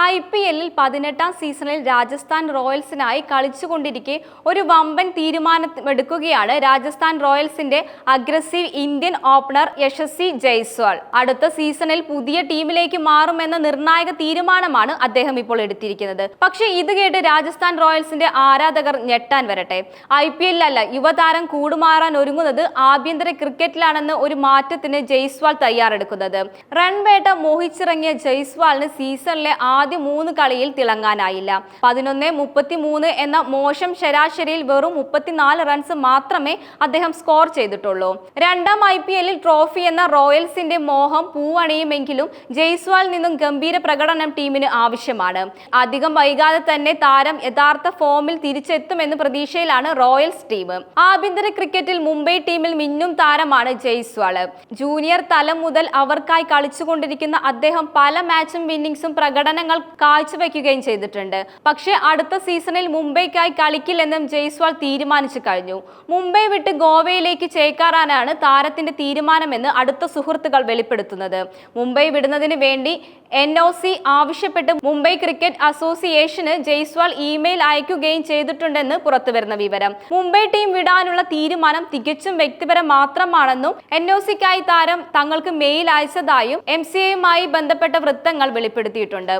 I P എല്ലിൽ പതിനെട്ടാം സീസണിൽ രാജസ്ഥാൻ റോയൽസിനായി കളിച്ചുകൊണ്ടിരിക്കെ ഒരു വമ്പൻ തീരുമാനമെടുക്കുകയാണ് Rajasthan റോയൽസിന്റെ aggressive Indian opener Yashasvi Jaiswal. അടുത്ത സീസണിൽ പുതിയ ടീമിലേക്ക് മാറുമെന്ന നിർണായക തീരുമാനമാണ് അദ്ദേഹം ഇപ്പോൾ എടുത്തിരിക്കുന്നത്. പക്ഷേ ഇത് കേട്ട് രാജസ്ഥാൻ റോയൽസിന്റെ ആരാധകർ ഞെട്ടാൻ വരട്ടെ. ഐ പി എല്ലിലല്ല യുവതാരം കൂടുമാറാൻ ഒരുങ്ങുന്നത് ആഭ്യന്തര ക്രിക്കറ്റിലാണെന്ന് ഒരു മാറ്റത്തിന് ജയ്സ്വാൾ തയ്യാറെടുക്കുന്നത്. റൺവേട്ട മോഹിച്ചിറങ്ങിയ ജയ്സ്വാളിന് സീസണിലെ ആദ്യ മൂന്ന് കളിയിൽ തിളങ്ങാനായില്ല. പതിനൊന്ന് മുപ്പത്തി മൂന്ന് എന്ന മോശം ശരാശരിയിൽ വെറും മുപ്പത്തിനാല് റൺസ് മാത്രമേ അദ്ദേഹം സ്കോർ ചെയ്തിട്ടുള്ളൂ. രണ്ടാം ഐ പി എല്ലിൽ ട്രോഫി എന്ന റോയൽസിന്റെ മോഹം പൂവണിയുമെങ്കിലും ജയ്സ്വാളിൽ നിന്നും ഗംഭീര പ്രകടനം ടീമിന് ആവശ്യമാണ്. അധികം വൈകാതെ തന്നെ താരം യഥാർത്ഥ ഫോമിൽ തിരിച്ചെത്തുമെന്ന് പ്രതീക്ഷയിലാണ് റോയൽസ് ടീം. ആഭ്യന്തര ക്രിക്കറ്റിൽ മുംബൈ ടീമിൽ മിന്നും താരമാണ് ജയ്സ്വാൾ. ജൂനിയർ തലം മുതൽ അവർക്കായി കളിച്ചുകൊണ്ടിരിക്കുന്ന അദ്ദേഹം പല മാച്ചും വിന്നിംഗ്സും കാഴ്ചവെക്കുകയും ചെയ്തിട്ടുണ്ട്. പക്ഷേ അടുത്ത സീസണിൽ മുംബൈക്കായി കളിക്കില്ലെന്നും ജയ്സ്വാൾ തീരുമാനിച്ചു കഴിഞ്ഞു. മുംബൈ വിട്ട് ഗോവയിലേക്ക് ചേക്കാറാനാണ് താരത്തിന്റെ തീരുമാനമെന്ന് അടുത്ത സുഹൃത്തുക്കൾ വെളിപ്പെടുത്തുന്നത്. മുംബൈ വിടുന്നതിന് വേണ്ടി എൻ ഒ സി ആവശ്യപ്പെട്ട് മുംബൈ ക്രിക്കറ്റ് അസോസിയേഷന് ജയ്സ്വാൾ ഇമെയിൽ അയക്കുകയും ചെയ്തിട്ടുണ്ടെന്ന് പുറത്തുവരുന്ന വിവരം. മുംബൈ ടീം വിടാനുള്ള തീരുമാനം തികച്ചും വ്യക്തിപരം മാത്രമാണെന്നും എൻ ഒ സിക്കായി താരം തങ്ങൾക്ക് മെയിൽ അയച്ചതായും എം സി എയുമായി ബന്ധപ്പെട്ട വൃത്തങ്ങൾ വെളിപ്പെടുത്തിയിട്ടുണ്ട്.